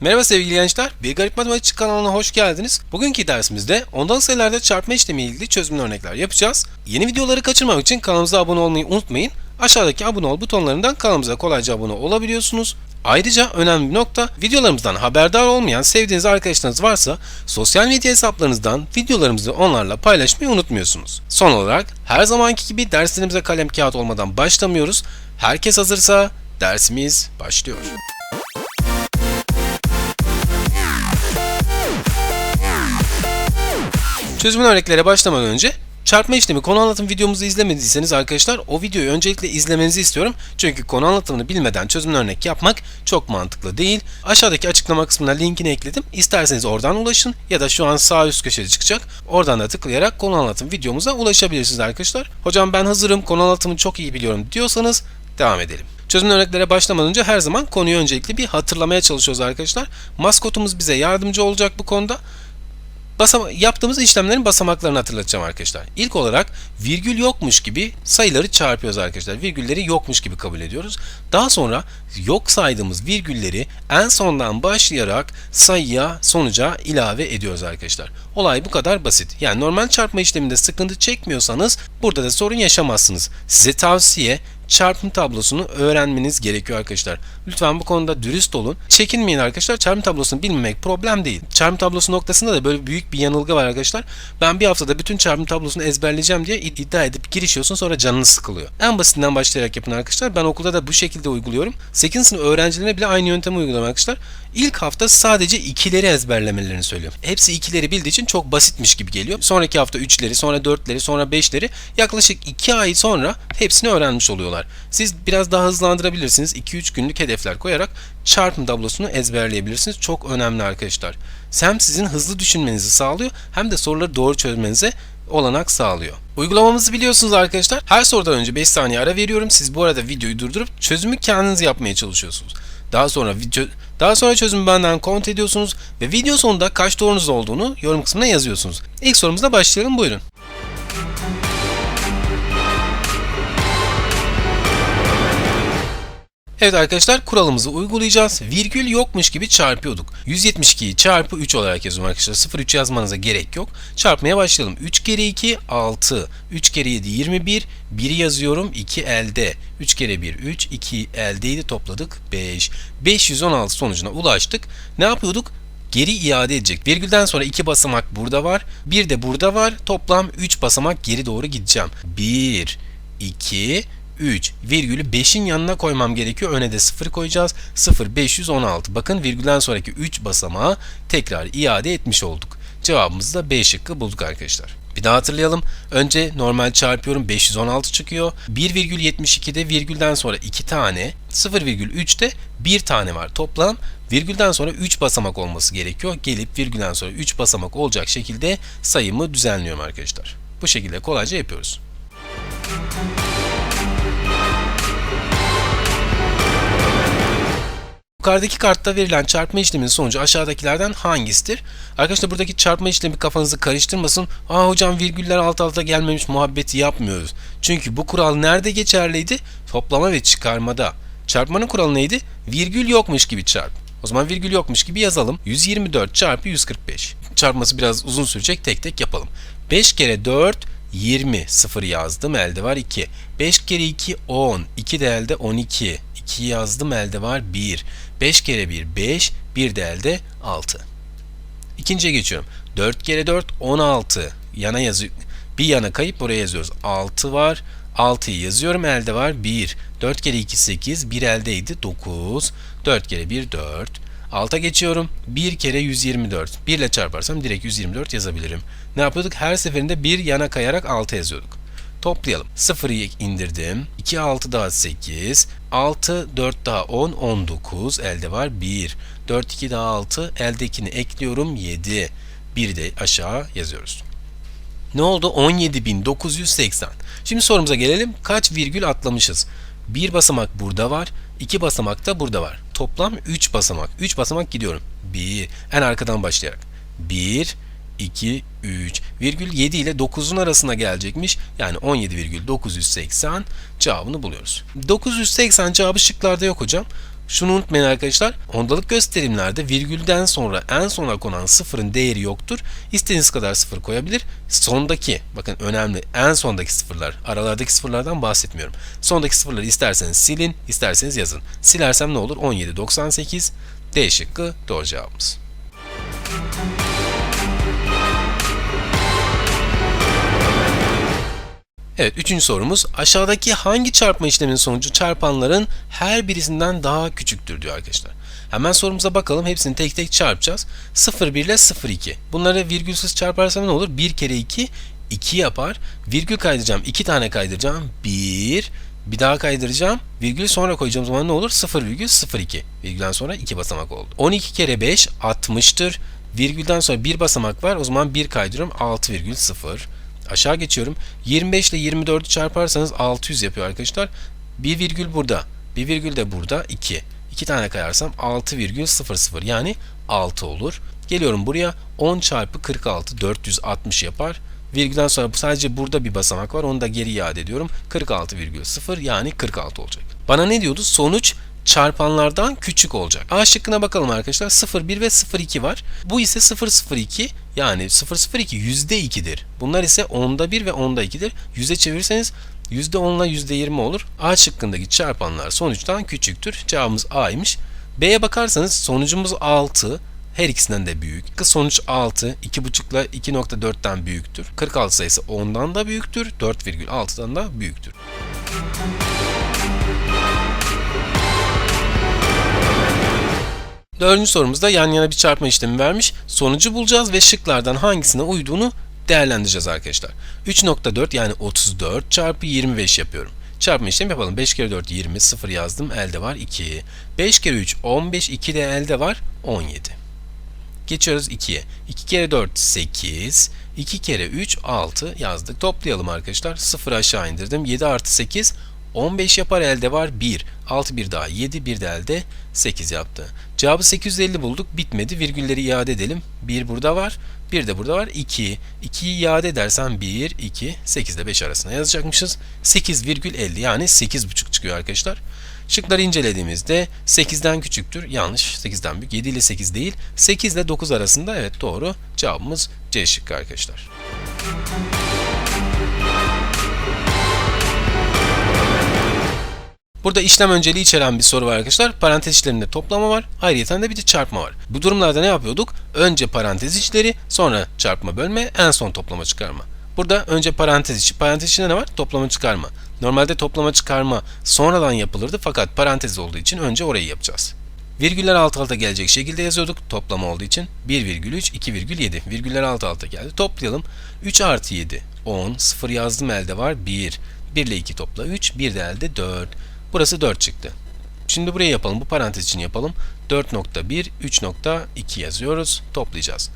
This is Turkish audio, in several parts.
Merhaba sevgili gençler, Bir Garip Matematik kanalına hoş geldiniz. Bugünkü dersimizde ondan sayılarda çarpma işlemi ilgili çözümlü örnekler yapacağız. Yeni videoları kaçırmamak için kanalımıza abone olmayı unutmayın. Aşağıdaki abone ol butonlarından kanalımıza kolayca abone olabiliyorsunuz. Ayrıca önemli bir nokta, videolarımızdan haberdar olmayan sevdiğiniz arkadaşlarınız varsa sosyal medya hesaplarınızdan videolarımızı onlarla paylaşmayı unutmuyorsunuz. Son olarak her zamanki gibi derslerimize kalem kağıt olmadan başlamıyoruz. Herkes hazırsa dersimiz başlıyor. Çözümün örneklere başlamadan önce çarpma işlemi konu anlatım videomuzu izlemediyseniz arkadaşlar o videoyu öncelikle izlemenizi istiyorum. Çünkü konu anlatımını bilmeden çözümün örnek yapmak çok mantıklı değil. Aşağıdaki açıklama kısmına linkini ekledim. İsterseniz oradan ulaşın ya da şu an sağ üst köşede çıkacak. Oradan da tıklayarak konu anlatım videomuza ulaşabilirsiniz arkadaşlar. Hocam ben hazırım konu anlatımı çok iyi biliyorum diyorsanız devam edelim. Çözüm örneklere başlamadan önce her zaman konuyu öncelikle bir hatırlamaya çalışıyoruz arkadaşlar. Maskotumuz bize yardımcı olacak bu konuda. Basama yaptığımız işlemlerin basamaklarını hatırlatacağım arkadaşlar. İlk olarak virgül yokmuş gibi sayıları çarpıyoruz arkadaşlar. Virgülleri yokmuş gibi kabul ediyoruz. Daha sonra yok saydığımız virgülleri en sondan başlayarak sayıya sonuca ilave ediyoruz arkadaşlar. Olay bu kadar basit. Yani normal çarpma işleminde sıkıntı çekmiyorsanız burada da sorun yaşamazsınız. Size tavsiye çarpım tablosunu öğrenmeniz gerekiyor arkadaşlar. Lütfen bu konuda dürüst olun. Çekinmeyin arkadaşlar. Çarpım tablosunu bilmemek problem değil. Çarpım tablosu noktasında da böyle büyük bir yanılgı var arkadaşlar. Ben bir haftada bütün çarpım tablosunu ezberleyeceğim diye iddia edip girişiyorsun sonra canını sıkılıyor. En basitinden başlayarak yapın arkadaşlar. Ben okulda da bu şekilde uyguluyorum. 8. sınıf öğrencilerine bile aynı yöntemi uyguluyorum arkadaşlar. İlk hafta sadece ikileri ezberlemelerini söylüyorum. Hepsi ikileri bildiği için çok basitmiş gibi geliyor. Sonraki hafta üçleri, sonra dörtleri, sonra beşleri yaklaşık iki ay sonra hepsini öğrenmiş oluyorlar. Siz biraz daha hızlandırabilirsiniz. 2-3 günlük hedefler koyarak çarpım tablosunu ezberleyebilirsiniz. Çok önemli arkadaşlar. Hem sizin hızlı düşünmenizi sağlıyor hem de soruları doğru çözmenize olanak sağlıyor. Uygulamamızı biliyorsunuz arkadaşlar. Her sorudan önce 5 saniye ara veriyorum. Siz bu arada videoyu durdurup çözümü kendiniz yapmaya çalışıyorsunuz. Daha sonra video daha sonra çözümü benden kontrol ediyorsunuz ve video sonunda kaç doğrunuz olduğunu yorum kısmına yazıyorsunuz. İlk sorumuzla başlayalım buyurun. Evet arkadaşlar kuralımızı uygulayacağız. Virgül yokmuş gibi çarpıyorduk. 172'yi çarpı 3 olarak yazıyorum arkadaşlar. 0,3 yazmanıza gerek yok. Çarpmaya başlayalım. 3 kere 2 6. 3 kere 7 21. 1'i yazıyorum. 2 elde. 3 kere 1 3. 2 eldeydi topladık. 5. 516 sonucuna ulaştık. Ne yapıyorduk? geri iade edecek. Virgülden sonra 2 basamak burada var. Bir de burada var. Toplam 3 basamak geri doğru gideceğim. 1, 2, 3 virgülü 5'in yanına koymam gerekiyor. Öne de 0 koyacağız. 0 516. Bakın virgülden sonraki 3 basamağı tekrar iade etmiş olduk. Cevabımızı da B şıkkı bulduk arkadaşlar. Bir daha hatırlayalım. Önce normal çarpıyorum 516 çıkıyor. 1,72'de virgülden sonra 2 tane, 0,3'te 1 tane var. Toplam virgülden sonra 3 basamak olması gerekiyor. Gelip virgülden sonra 3 basamak olacak şekilde sayımı düzenliyorum arkadaşlar. Bu şekilde kolayca yapıyoruz. Yukarıdaki kartta verilen çarpma işleminin sonucu aşağıdakilerden hangisidir? Arkadaşlar buradaki çarpma işlemi kafanızı karıştırmasın. Aa hocam virgüller alt alta gelmemiş muhabbeti yapmıyoruz. Çünkü bu kural nerede geçerliydi? Toplama ve çıkarmada. Çarpmanın kuralı neydi? Virgül yokmuş gibi çarp. O zaman virgül yokmuş gibi yazalım. 124 çarpı 145. Çarpması biraz uzun sürecek tek tek yapalım. 5 kere 4 20 0 yazdım elde var 2. 5 kere 2 10 2 de elde 12. 2 yazdım elde var 1. 5 kere 1 5 1 de elde 6. İkinciye geçiyorum. 4 kere 4 16. Yana yazı bir yana kayıp buraya yazıyoruz. 6 var. 6'yı yazıyorum elde var 1. 4 kere 2 8 1 eldeydi 9. 4 kere 1 4. Alta geçiyorum. 1 kere 124. 1 ile çarparsam direkt 124 yazabilirim. Ne yapıyorduk? Her seferinde bir yana kayarak 6 yazıyorduk. Toplayalım. 0'ı indirdim. 2 6 daha 8. 6 4 daha 10 19. Elde var 1. 4 2 daha 6. Eldekini ekliyorum 7. 1 de aşağı yazıyoruz. Ne oldu? 17.980. Şimdi sorumuza gelelim. Kaç virgül atlamışız? Bir basamak burada var. iki basamak da burada var. Toplam 3 basamak. 3 basamak gidiyorum. 1. En arkadan başlayarak. 1, 2, 3. Virgül 7 ile 9'un arasına gelecekmiş. Yani 17,980 cevabını buluyoruz. 980 cevabı şıklarda yok hocam. Şunu unutmayın arkadaşlar. Ondalık gösterimlerde virgülden sonra en sona konan sıfırın değeri yoktur. İstediğiniz kadar sıfır koyabilir. Sondaki, bakın önemli, en sondaki sıfırlar, aralardaki sıfırlardan bahsetmiyorum. Sondaki sıfırları isterseniz silin, isterseniz yazın. Silersem ne olur? 1798 D şıkkı doğru cevabımız. Evet, üçüncü sorumuz. Aşağıdaki hangi çarpma işleminin sonucu çarpanların her birisinden daha küçüktür diyor arkadaşlar. Hemen sorumuza bakalım. Hepsini tek tek çarpacağız. 0,1 ile 0,2. Bunları virgülsüz çarparsam ne olur? 1 kere 2, 2 yapar. Virgül kaydıracağım. 2 tane kaydıracağım. 1, bir daha kaydıracağım. Virgülü sonra koyacağım zaman ne olur? 0,02. Virgülden sonra 2 basamak oldu. 12 kere 5, 60'tır. Virgülden sonra bir basamak var. O zaman 1 kaydırıyorum. 6,0. Aşağı geçiyorum. 25 ile 24'ü çarparsanız 600 yapıyor arkadaşlar. Bir virgül burada. Bir virgül de burada 2. 2 tane kayarsam 6,00 yani 6 olur. Geliyorum buraya 10 çarpı 46 460 yapar. Virgülden sonra sadece burada bir basamak var. Onu da geri iade ediyorum. 46,0 yani 46 olacak. Bana ne diyordu? Sonuç çarpanlardan küçük olacak. A şıkkına bakalım arkadaşlar. 0,1 ve 0,2 var. Bu ise 0,02 yani 0,02 %2'dir. Bunlar ise onda 1 ve onda 2'dir. Yüze çevirirseniz %10 ile %20 olur. A şıkkındaki çarpanlar sonuçtan küçüktür. Cevabımız A'ymış. B'ye bakarsanız sonucumuz 6. Her ikisinden de büyük. Sonuç 6, 2,5 ile 2.4'ten büyüktür. 46 sayısı 10'dan da büyüktür. 4,6'dan da büyüktür. Dördüncü sorumuzda yan yana bir çarpma işlemi vermiş. Sonucu bulacağız ve şıklardan hangisine uyduğunu değerlendireceğiz arkadaşlar. 3.4 yani 34 çarpı 25 yapıyorum. Çarpma işlemi yapalım. 5 kere 4 20 0 yazdım. Elde var 2. 5 kere 3 15 2 de elde var 17. Geçiyoruz 2'ye. 2 kere 4 8. 2 kere 3 6 yazdık. Toplayalım arkadaşlar. 0 aşağı indirdim. 7 artı 8 15 yapar elde var 1. 6 bir daha 7 bir de elde 8 yaptı. Cevabı 850 bulduk. Bitmedi. Virgülleri iade edelim. 1 burada var. 1 de burada var. 2. 2'yi iade edersen 1, 2, 8 ile 5 arasında yazacakmışız. 8,50 yani 8,5 çıkıyor arkadaşlar. Şıkları incelediğimizde 8'den küçüktür. Yanlış. 8'den büyük. 7 ile 8 değil. 8 ile 9 arasında evet doğru. Cevabımız C şıkkı arkadaşlar. Burada işlem önceliği içeren bir soru var arkadaşlar. Parantez içlerinde toplama var. Ayrıca de bir de çarpma var. Bu durumlarda ne yapıyorduk? Önce parantez içleri, sonra çarpma bölme, en son toplama çıkarma. Burada önce parantez içi, parantez içinde ne var? Toplama çıkarma. Normalde toplama çıkarma sonradan yapılırdı fakat parantez olduğu için önce orayı yapacağız. Virgüller alt alta gelecek şekilde yazıyorduk toplama olduğu için. 1,3, 2,7. Virgüller alt alta geldi. Toplayalım. 3 artı 7, 10. 0 yazdım elde var 1. 1 ile 2 topla 3. 1 de elde 4. Burası 4 çıktı. Şimdi burayı yapalım. Bu parantez için yapalım. 4.1, 3.2 yazıyoruz. Toplayacağız.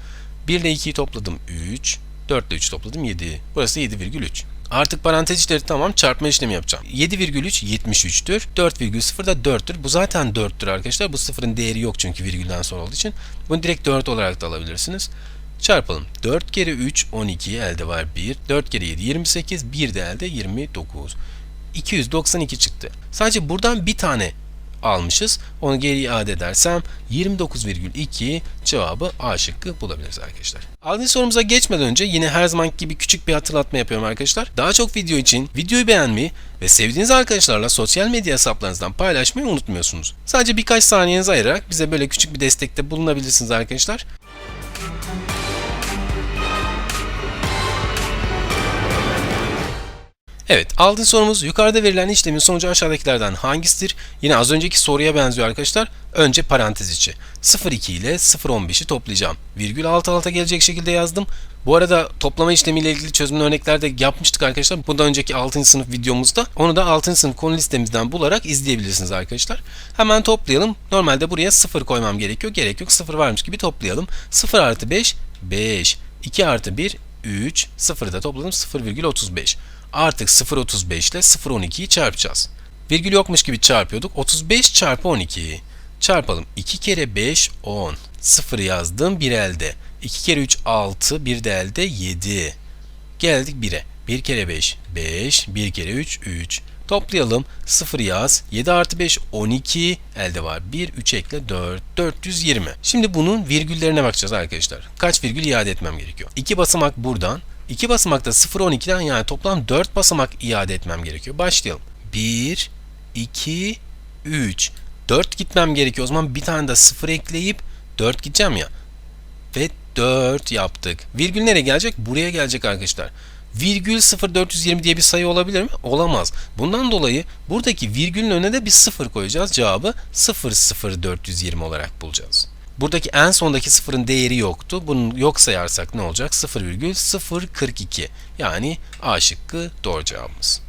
1 ile 2'yi topladım 3. 4 ile 3 topladım 7. Burası 7,3. Artık parantez içleri tamam çarpma işlemi yapacağım. 7,3 73'tür. 4,0 da 4'tür. Bu zaten 4'tür arkadaşlar. Bu sıfırın değeri yok çünkü virgülden sonra olduğu için. Bunu direkt 4 olarak da alabilirsiniz. Çarpalım. 4 kere 3 12 elde var 1. 4 kere 7 28. 1 de elde 29. 292 çıktı. Sadece buradan bir tane almışız. Onu geri iade edersem 29,2 cevabı A şıkkı bulabiliriz arkadaşlar. Altıncı sorumuza geçmeden önce yine her zaman gibi küçük bir hatırlatma yapıyorum arkadaşlar. Daha çok video için videoyu beğenmeyi ve sevdiğiniz arkadaşlarla sosyal medya hesaplarınızdan paylaşmayı unutmuyorsunuz. Sadece birkaç saniyenizi ayırarak bize böyle küçük bir destekte bulunabilirsiniz arkadaşlar. Evet, altın sorumuz yukarıda verilen işlemin sonucu aşağıdakilerden hangisidir? Yine az önceki soruya benziyor arkadaşlar. Önce parantez içi. 0,2 ile 0,15'i toplayacağım. Virgül alt alta gelecek şekilde yazdım. Bu arada toplama işlemiyle ilgili çözüm örneklerde yapmıştık arkadaşlar. Bundan önceki 6. sınıf videomuzda. Onu da 6. sınıf konu listemizden bularak izleyebilirsiniz arkadaşlar. Hemen toplayalım. Normalde buraya 0 koymam gerekiyor. Gerek yok. 0 varmış gibi toplayalım. 0 artı 5, 5. 2 artı 1, 3. 0'ı da topladım. 0,35 artık 0.35 ile 0.12'yi çarpacağız. Virgül yokmuş gibi çarpıyorduk. 35 çarpı 12'yi çarpalım. 2 kere 5 10. 0 yazdım 1 elde. 2 kere 3 6 1 de elde 7. Geldik 1'e. 1 kere 5 5 1 kere 3 3 Toplayalım. 0 yaz. 7 artı 5 12. Elde var 1. 3 ekle 4. 420. Şimdi bunun virgüllerine bakacağız arkadaşlar. Kaç virgül iade etmem gerekiyor? 2 basamak buradan. 2 basamakta 0 12'den yani toplam 4 basamak iade etmem gerekiyor. Başlayalım. 1 2 3 4 gitmem gerekiyor. O zaman bir tane de 0 ekleyip 4 gideceğim ya. Ve 4 yaptık. Virgül nereye gelecek? Buraya gelecek arkadaşlar. Virgül 0420 diye bir sayı olabilir mi? Olamaz. Bundan dolayı buradaki virgülün önüne de bir 0 koyacağız. Cevabı 00420 olarak bulacağız. Buradaki en sondaki sıfırın değeri yoktu. Bunu yok sayarsak ne olacak? 0,042. Yani A şıkkı doğru cevabımız.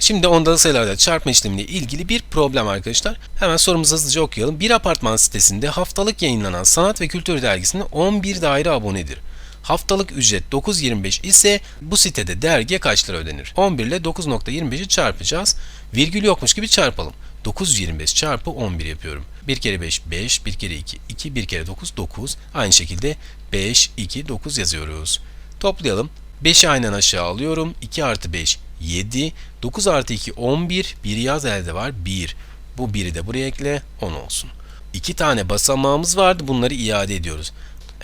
Şimdi ondalı sayılarda çarpma işlemiyle ilgili bir problem arkadaşlar. Hemen sorumuzu hızlıca okuyalım. Bir apartman sitesinde haftalık yayınlanan Sanat ve Kültür dergisine 11 daire abonedir. Haftalık ücret 9.25 ise bu sitede dergiye kaç lira ödenir? 11 ile 9.25'i çarpacağız. Virgül yokmuş gibi çarpalım. 925 çarpı 11 yapıyorum. 1 kere 5 5, 1 kere 2 2, 1 kere 9 9. Aynı şekilde 5, 2, 9 yazıyoruz. Toplayalım. 5'i aynen aşağı alıyorum. 2 artı 5 7. 9 artı 2 11. 1 yaz elde var 1. Bu 1'i de buraya ekle 10 olsun. 2 tane basamağımız vardı. Bunları iade ediyoruz.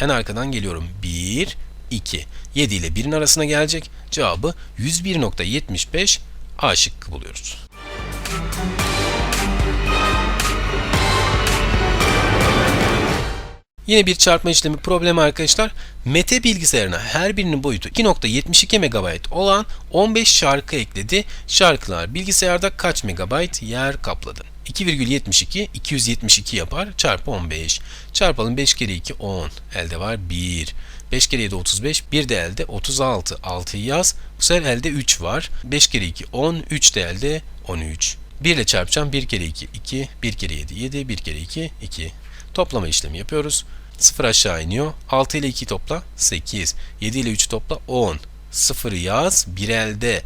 En arkadan geliyorum. 1, 2. 7 ile 1'in arasına gelecek. Cevabı 101.75 A şıkkı buluyoruz. Yine bir çarpma işlemi problemi arkadaşlar. Mete bilgisayarına her birinin boyutu 2.72 MB olan 15 şarkı ekledi. Şarkılar bilgisayarda kaç MB yer kapladı? 2,72 272 yapar çarpı 15. Çarpalım 5 kere 2 10. Elde var 1. 5 kere 7 35. 1 de elde 36. 6'yı yaz. Bu sefer elde 3 var. 5 kere 2 10. 3 de elde 13. 1 ile çarpacağım. 1 kere 2 2. 1 kere 7 7. 1 kere 2 2. Toplama işlemi yapıyoruz. 0 aşağı iniyor. 6 ile 2 topla 8. 7 ile 3 topla 10. 0 yaz. 1 elde.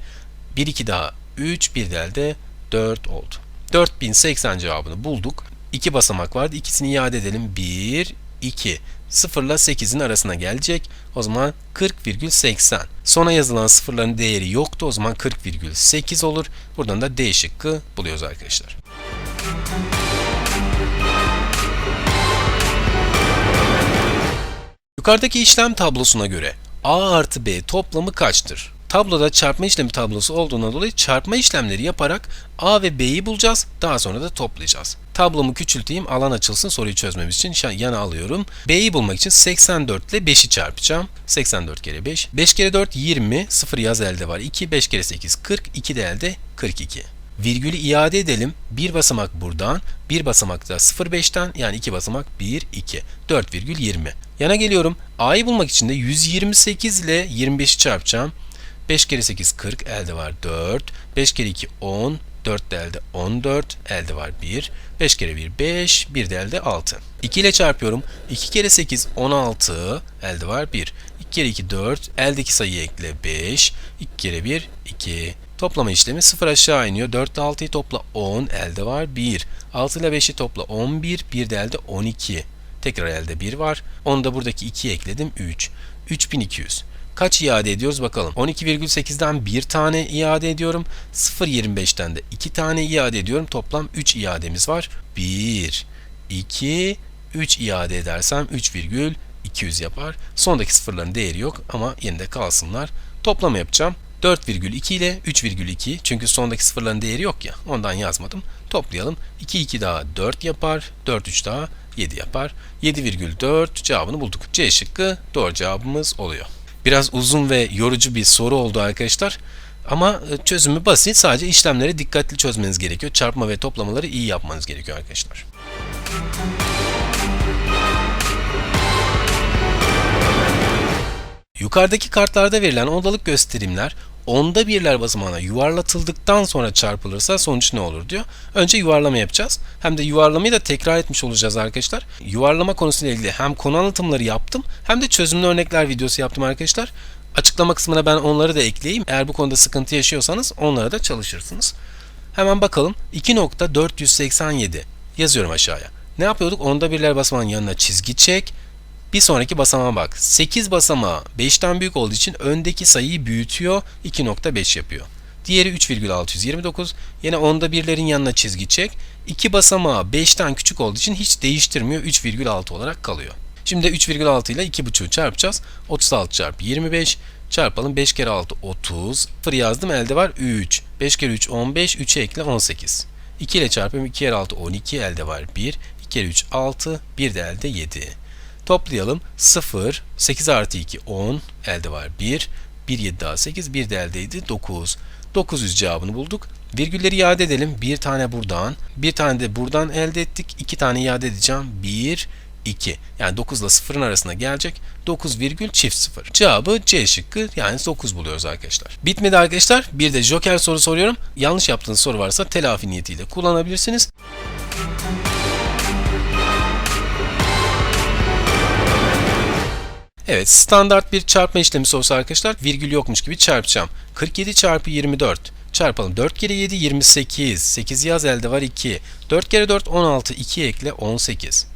1 2 daha 3. 1 de elde 4 oldu. 4080 cevabını bulduk. 2 basamak vardı. İkisini iade edelim. 1, 2. 0 ile 8'in arasına gelecek. O zaman 40,80. Sona yazılan sıfırların değeri yoktu. O zaman 40,8 olur. Buradan da D şıkkı buluyoruz arkadaşlar. Yukarıdaki işlem tablosuna göre A artı B toplamı kaçtır? Tabloda çarpma işlemi tablosu olduğuna dolayı çarpma işlemleri yaparak A ve B'yi bulacağız. Daha sonra da toplayacağız. Tablomu küçülteyim, alan açılsın soruyu çözmemiz için yana alıyorum. B'yi bulmak için 84 ile 5'i çarpacağım. 84 kere 5. 5 kere 4 20. 0 yaz elde var. 2. 5 kere 8 40. 2 de elde 42. Virgülü iade edelim. Bir basamak buradan, bir basamak da 0,5'ten yani iki basamak 1, 2. 4,20. Yana geliyorum. A'yı bulmak için de 128 ile 25'i çarpacağım. 5 kere 8 40 elde var 4. 5 kere 2 10. 4 de elde 14. Elde var 1. 5 kere 1 5. 1 de elde 6. 2 ile çarpıyorum. 2 kere 8 16. Elde var 1. 2 kere 2 4. Eldeki sayıyı ekle 5. 2 kere 1 2. Toplama işlemi 0 aşağı iniyor. 4 ile 6'yı topla 10. Elde var 1. 6 ile 5'i topla 11. 1 de elde 12. Tekrar elde 1 var. Onu da buradaki 2'ye ekledim 3. 3200. Kaç iade ediyoruz bakalım. 12,8'den 1 tane iade ediyorum. 0,25'ten de 2 tane iade ediyorum. Toplam 3 iademiz var. 1, 2, 3 iade edersem 3,200 yapar. Sondaki sıfırların değeri yok ama yine de kalsınlar. Toplama yapacağım. 4,2 ile 3,2 çünkü sondaki sıfırların değeri yok ya ondan yazmadım. Toplayalım. 2 2 daha 4 yapar. 4 3 daha 7 yapar. 7,4 cevabını bulduk. C şıkkı doğru cevabımız oluyor. Biraz uzun ve yorucu bir soru oldu arkadaşlar. Ama çözümü basit. Sadece işlemleri dikkatli çözmeniz gerekiyor. Çarpma ve toplamaları iyi yapmanız gerekiyor arkadaşlar. Yukarıdaki kartlarda verilen ondalık gösterimler onda birler basamağına yuvarlatıldıktan sonra çarpılırsa sonuç ne olur diyor. Önce yuvarlama yapacağız. Hem de yuvarlamayı da tekrar etmiş olacağız arkadaşlar. Yuvarlama konusuyla ilgili hem konu anlatımları yaptım hem de çözümlü örnekler videosu yaptım arkadaşlar. Açıklama kısmına ben onları da ekleyeyim. Eğer bu konuda sıkıntı yaşıyorsanız onlara da çalışırsınız. Hemen bakalım. 2.487 yazıyorum aşağıya. Ne yapıyorduk? Onda birler basamağının yanına çizgi çek. Bir sonraki basamağa bak. 8 basamağı 5'ten büyük olduğu için öndeki sayıyı büyütüyor. 2.5 yapıyor. Diğeri 3,629. Yine onda birlerin yanına çizgi çek. 2 basamağı 5'ten küçük olduğu için hiç değiştirmiyor. 3,6 olarak kalıyor. Şimdi 3,6 ile 2,5'u çarpacağız. 36 çarpı 25 çarpalım. 5 kere 6 30. 0 yazdım elde var 3. 5 kere 3 15. 3'e ekle 18. 2 ile çarpayım. 2 kere 6 12 elde var 1. 2 kere 3 6. 1 de elde 7. Toplayalım. 0, 8 artı 2, 10. Elde var 1. 1, 7 daha 8. 1 de eldeydi 9. 900 cevabını bulduk. Virgülleri iade edelim. Bir tane buradan, bir tane de buradan elde ettik. İki tane iade edeceğim. 1, 2. Yani 9 ile 0'ın arasına gelecek. 9 virgül çift 0. Cevabı C şıkkı yani 9 buluyoruz arkadaşlar. Bitmedi arkadaşlar. Bir de joker soru soruyorum. Yanlış yaptığınız soru varsa telafi niyetiyle kullanabilirsiniz. Evet, standart bir çarpma işlemi sorusu arkadaşlar. Virgül yokmuş gibi çarpacağım. 47 çarpı 24 çarpalım. 4 kere 7 28. 8 yaz elde var 2. 4 kere 4 16. 2 ekle 18.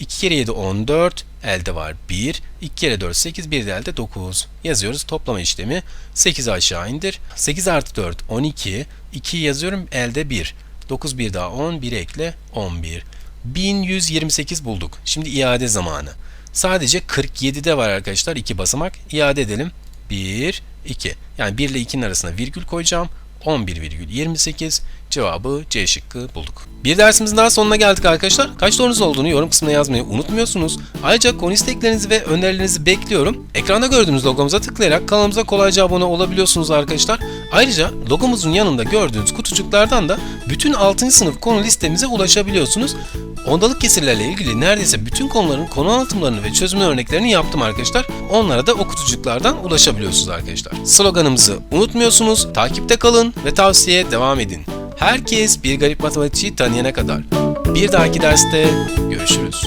2 kere 7 14. Elde var 1. 2 kere 4 8. 1 de elde 9. Yazıyoruz toplama işlemi. 8 aşağı indir. 8 artı 4 12. 2 yazıyorum elde 1. 9 bir daha 10. 1 ekle 11. 1128 bulduk. Şimdi iade zamanı. Sadece 47'de var arkadaşlar iki basamak. İade edelim. 1, 2. Yani 1 ile 2'nin arasına virgül koyacağım. 11,28 cevabı C şıkkı bulduk. Bir dersimizin daha sonuna geldik arkadaşlar. Kaç sorunuz olduğunu yorum kısmına yazmayı unutmuyorsunuz. Ayrıca konu isteklerinizi ve önerilerinizi bekliyorum. Ekranda gördüğünüz logomuza tıklayarak kanalımıza kolayca abone olabiliyorsunuz arkadaşlar. Ayrıca logomuzun yanında gördüğünüz kutucuklardan da bütün 6. sınıf konu listemize ulaşabiliyorsunuz. Ondalık kesirlerle ilgili neredeyse bütün konuların konu anlatımlarını ve çözüm örneklerini yaptım arkadaşlar. Onlara da o kutucuklardan ulaşabiliyorsunuz arkadaşlar. Sloganımızı unutmuyorsunuz, takipte kalın ve tavsiyeye devam edin. Herkes bir garip matematikçiyi tanıyana kadar. Bir dahaki derste görüşürüz.